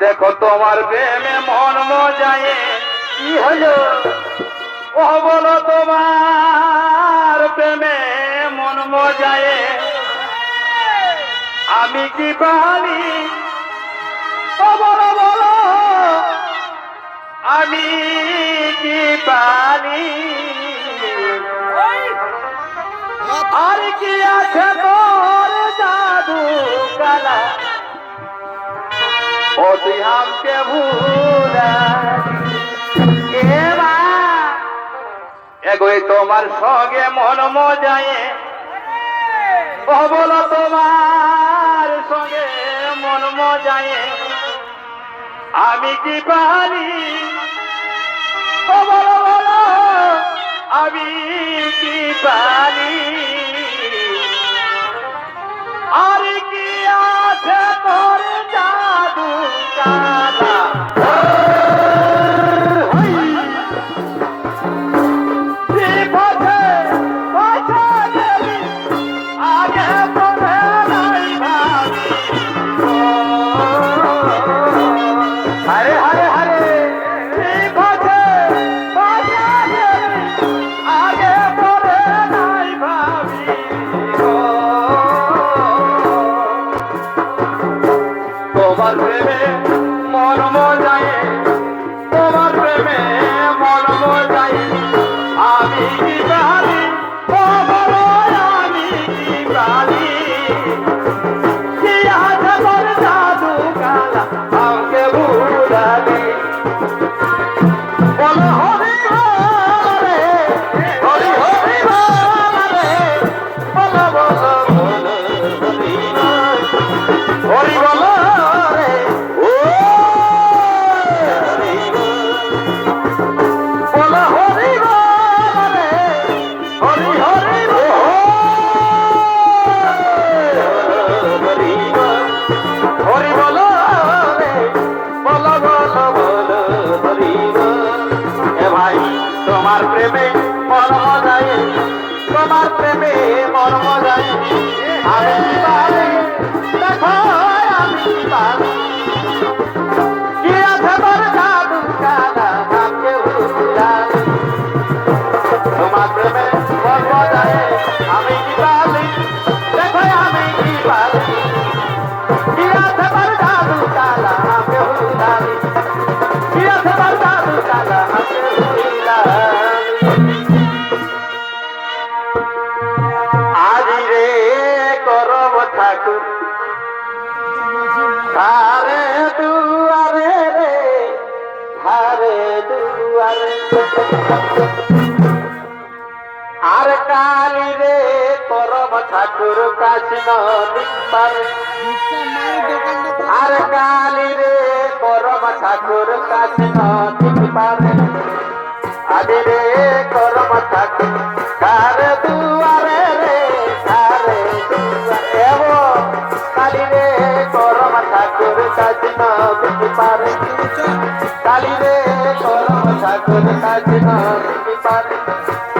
দেখো তোমার প্রেমে মন মজায়ে। কি হলো? ও বলো তোমার প্রেমে মজায়ে। আমি কি পাহাড়ি বলো বলো আমি কি পানি আর কি আছে তোর জাদু কালা? ও তুই আমকে ভুলা এগোয় তোমার সঙ্গে মন মজায়ে। কবল তোমার সঙ্গে মন মজায়। আমি কি পারি? কবল বলো আমি কি পারি? al revés. আমি আর কালি রে পরম ঠাকুর কাশিন আর কালি রে পরম ঠাকুর কাশিন পারে। আদি রে করম ঠাকুর, তার দুয়ারে রে, তারে এব কালি রে করম ঠাকুর কাশিন পারে। কালি রে I'm gonna catch you now,